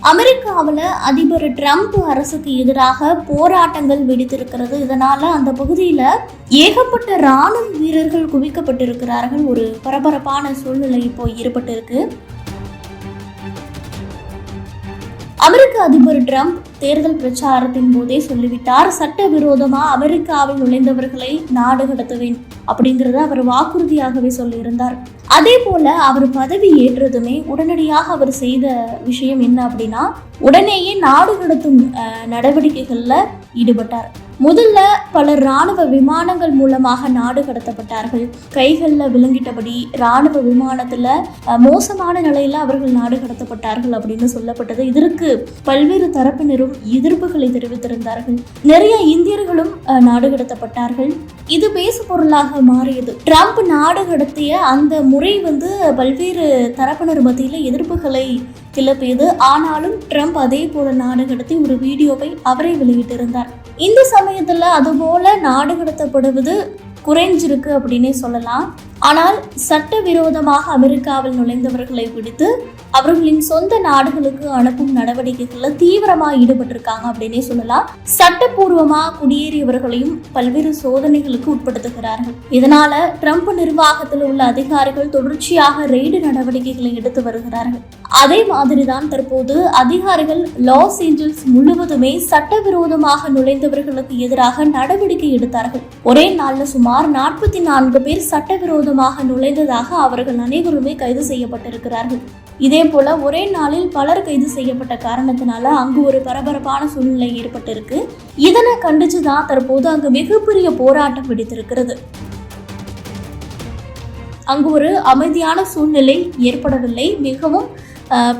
அமெரிக்காவில் அதிபர் ட்ரம்ப் அரசுக்கு எதிராக போராட்டங்கள் வெடித்திருக்கிறது. இதனால அந்த பகுதியில் ஏகப்பட்ட ராணுவ வீரர்கள் குவிக்கப்பட்டிருக்கிறார்கள். ஒரு பரபரப்பான சூழ்நிலை இப்போ ஏற்பட்டிருக்கு. அமெரிக்க அதிபர் ட்ரம்ப் தேர்தல் பிரச்சாரத்தின் போதே சொல்லிவிட்டார் சட்டவிரோதமா அமெரிக்காவில் நுழைந்தவர்களை நாடு கடத்துவேன் அப்படிங்கறத அவர் வாக்குறுதியாகவே சொல்லியிருந்தார். அதே போல அவர் பதவி ஏற்றதுமே உடனடியாக அவர் செய்த விஷயம் என்ன அப்படின்னா உடனேயே நாடு கடத்தும் நடவடிக்கைகள்ல ஈடுபட்டார். முதல்ல பல ராணுவ விமானங்கள் மூலமாக நாடு கடத்தப்பட்டார்கள். கைகளில் விளங்கிட்டபடி ராணுவ விமானத்தில் மோசமான நிலையில் அவர்கள் நாடு கடத்தப்பட்டார்கள் அப்படின்னு சொல்லப்பட்டது. இதற்கு பல்வேறு தரப்பினரும் எதிர்ப்புகளை தெரிவித்திருந்தார்கள். நிறைய இந்தியர்களும் நாடு கடத்தப்பட்டார்கள். இது பேசு பொருளாக மாறியது. ட்ரம்ப் நாடு கடத்திய அந்த முறை வந்து பல்வேறு தரப்பினர் மத்தியில் எதிர்ப்புகளை கிளப்பியது. ஆனாலும் ட்ரம்ப் அதே போல நாடு கடத்தி ஒரு வீடியோவை அவரே வெளியிட்டிருந்தார். இந்த சமயத்தில் அதுபோல் நாடு கடத்தப்படுவது குறைஞ்சிருக்கு அப்படின்னே சொல்லலாம். ஆனால் சட்டவிரோதமாக அமெரிக்காவில் நுழைந்தவர்களை பிடித்து அவர்களின் சொந்த நாடுகளுக்கு அனுப்பும் நடவடிக்கைகளில் தீவிரமாக ஈடுபட்டிருக்காங்க அப்படின்னே சொல்லலாம். சட்டப்பூர்வமாக குடியேறியவர்களையும் பல்வேறு சோதனைகளுக்கு உட்படுத்துகிறார்கள். இதனால ட்ரம்ப் நிர்வாகத்தில் உள்ள அதிகாரிகள் தொடர்ச்சியாக ரெய்டு நடவடிக்கைகளை எடுத்து வருகிறார்கள். அதே மாதிரிதான் தற்போது அதிகாரிகள் லாஸ் ஏஞ்சல்ஸ் முழுவதுமே சட்டவிரோதமாக நுழைந்தவர்களுக்கு எதிராக நடவடிக்கை எடுத்தார்கள். ஒரே நாளில் சுமார் நாற்பத்தி நான்கு பேர் சட்டவிரோத சட்டவிரோதமாக நுழைந்ததாக அவர்கள் அனைவருமே கைது செய்யப்பட்டிருக்கிறார்கள். இதே போல ஒரே நாளில் பலர் கைது செய்யப்பட்ட காரணத்தினால அங்கு ஒரு பரபரப்பான சூழ்நிலை ஏற்பட்டிருக்கு. இதனை கண்டிச்சு தான் தற்போது அங்கு மிகப்பெரிய போராட்டம் வெடித்திருக்கிறது. அங்கு ஒரு அமைதியான சூழ்நிலை ஏற்படவில்லை. மிகவும்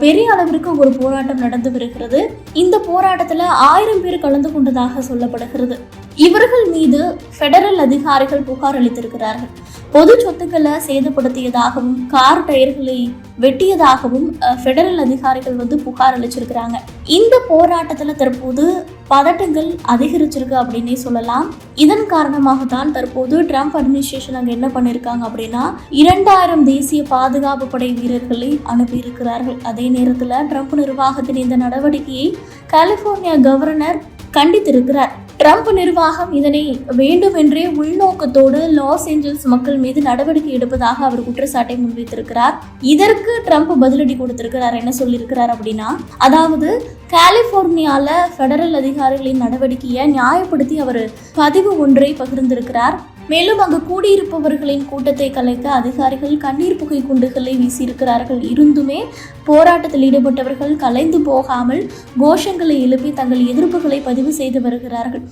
பெரிய அளவிற்கு ஒரு போராட்டம் நடந்து வருகிறது. இந்த போராட்டத்தில் ஆயிரம் பேர் கலந்து கொண்டதாக சொல்லப்படுகிறது. இவர்கள் மீது ஃபெடரல் அதிகாரிகள் புகார் அளித்திருக்கிறார்கள். பொது சொத்துக்களை சேதப்படுத்தியதாகவும் கார் டயர்களை வெட்டியதாகவும் ஃபெடரல் அதிகாரிகள் வந்து புகார் அளிச்சிருக்கிறாங்க. இந்த போராட்டத்தில் தற்போது பதட்டங்கள் அதிகரிச்சிருக்கு அப்படின்னே சொல்லலாம். இதன் காரணமாக தான் தற்போது ட்ரம்ப் அட்மினிஸ்ட்ரேஷன் அங்கே என்ன பண்ணியிருக்காங்க அப்படின்னா இரண்டாயிரம் தேசிய பாதுகாப்பு படை வீரர்களை அனுப்பியிருக்கிறார்கள். அதே நேரத்தில் ட்ரம்ப் நிர்வாகத்தின் இந்த நடவடிக்கையை கலிபோர்னியா கவர்னர் கண்டித்திருக்கிறார். ட்ரம்ப் நிர்வாகம் இதனை வேண்டுமென்றே உள்நோக்கத்தோடு லாஸ் ஏஞ்சல்ஸ் மக்கள் மீது நடவடிக்கை எடுப்பதாக அவர் குற்றச்சாட்டை முன்வைத்திருக்கிறார். இதற்கு ட்ரம்ப் பதிலடி கொடுத்திருக்கிறார் என்ன சொல்லியிருக்கிறார் அப்படின்னா அதாவது கலிபோர்னியால ஃபெடரல் அதிகாரிகளின் நடவடிக்கையை நியாயப்படுத்தி அவர் பதிவு ஒன்றை பகிர்ந்திருக்கிறார். மேலும் அங்கு கூடியிருப்பவர்களின் கூட்டத்தை கலைக்க அதிகாரிகள் கண்ணீர் புகை குண்டுகளை வீசியிருக்கிறார்கள். இருந்துமே போராட்டத்தில் ஈடுபட்டவர்கள் கலைந்து போகாமல் கோஷங்களை எழுப்பி தங்கள் எதிர்ப்புகளை பதிவு செய்து வருகிறார்கள்.